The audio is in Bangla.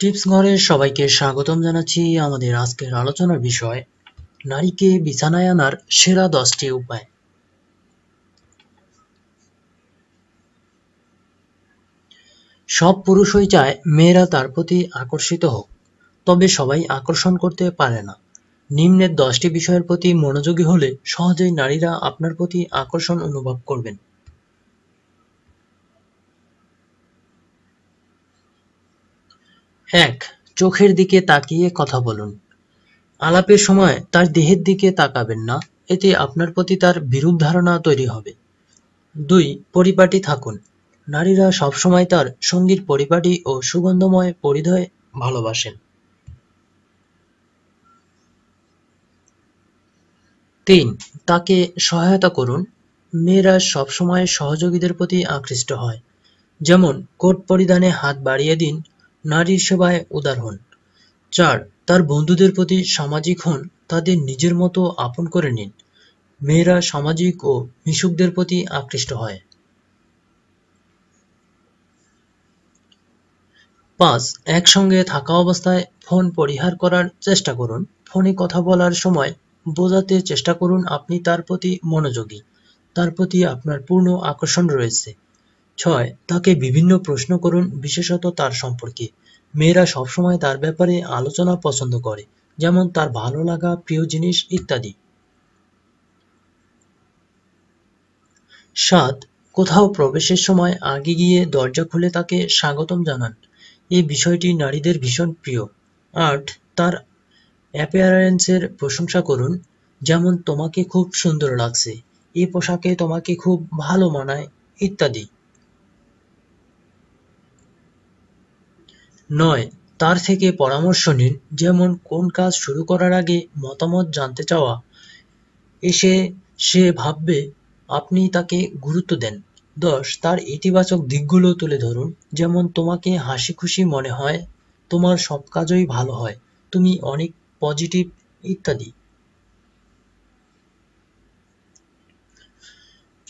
টিপস ঘরে সবাইকে স্বাগতম জানাচ্ছি আমাদের আজকের আলোচনার বিষয়, নারীকে বিছানায় আনার সেরা দশটি উপায়। সব পুরুষই চায় মেয়েরা তার প্রতি আকর্ষিত হোক, তবে সবাই আকর্ষণ করতে পারে না। নিম্নের দশটি বিষয়ের প্রতি মনোযোগী হলে সহজেই নারীরা আপনার প্রতি আকর্ষণ অনুভব করবেন। এক, চোখের দিকে তাকিয়ে কথা বলুন। আলাপের সময় তার দেহের দিকে তাকাবেন না, এতে আপনার প্রতি তার বিরূপ ধারণা তৈরি হবে। দুই, পরিপাটি থাকুন। নারীরা সবসময় তার সঙ্গীর পরিপাটি ও সুগন্ধময় পরিধয় ভালোবাসেন। তিন, তাকে সহায়তা করুন। মেয়েরা সবসময় সহযোগীদের প্রতি আকৃষ্ট হয়। যেমন কোট পরিধানে হাত বাড়িয়ে দিন নারীর সেবায় উদার হন। চার, তার বন্ধুদের প্রতি সামাজিক হন, তাদের নিজের মতো আপন করে নিন। মেয়েরা সামাজিক ও মিশুকদের প্রতি আকৃষ্ট হয়। পাঁচ, একসঙ্গে থাকা অবস্থায় ফোন পরিহার করার চেষ্টা করুন। ফোনে কথা বলার সময় বোঝাতে চেষ্টা করুন আপনি তার প্রতি মনোযোগী। তার প্রতি আপনার পূর্ণ আকর্ষণ রয়েছে। ছয়, তাকে বিভিন্ন প্রশ্ন করুন, বিশেষত তার সম্পর্কে। মেয়েরা সবসময় তার ব্যাপারে আলোচনা পছন্দ করে, যেমন তার ভালো লাগা, প্রিয় জিনিস ইত্যাদি। সাত, কোথাও প্রবেশের সময় আগে গিয়ে দরজা খুলে তাকে স্বাগতম জানান। এই বিষয়টি নারীদের ভীষণ প্রিয়। আট, তার অ্যাপিয়ারেন্সের প্রশংসা করুন, যেমন তোমাকে খুব সুন্দর লাগছে, এই পোশাকে তোমাকে খুব ভালো মানায়, ইত্যাদি। নয়, তার থেকে পরামর্শ নিন যেমন কোন কাজ শুরু করার আগে মতামত জানতে চাওয়া। এসে সে ভাববে আপনি তাকে গুরুত্ব দেন। দশ, তার ইতিবাচক দিকগুলো তুলে ধরুন। যেমন, তোমাকে হাসি খুশি মনে হয়, তোমার সব কাজই ভালো হয়, তুমি অনেক পজিটিভ ইত্যাদি।